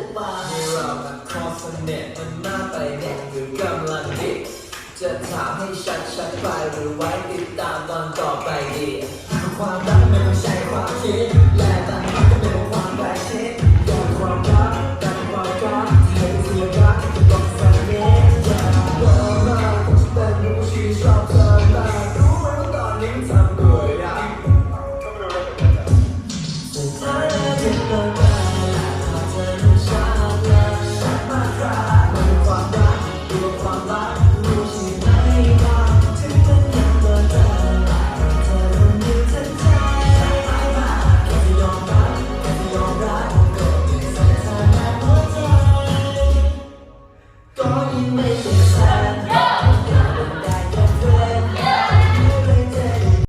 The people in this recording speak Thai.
บตาที่เรามันพอสนิทมันน่าไปเนี่ยหรือกำลังดีจะถามให้ชัดชัดไปหรือไว้ติดตา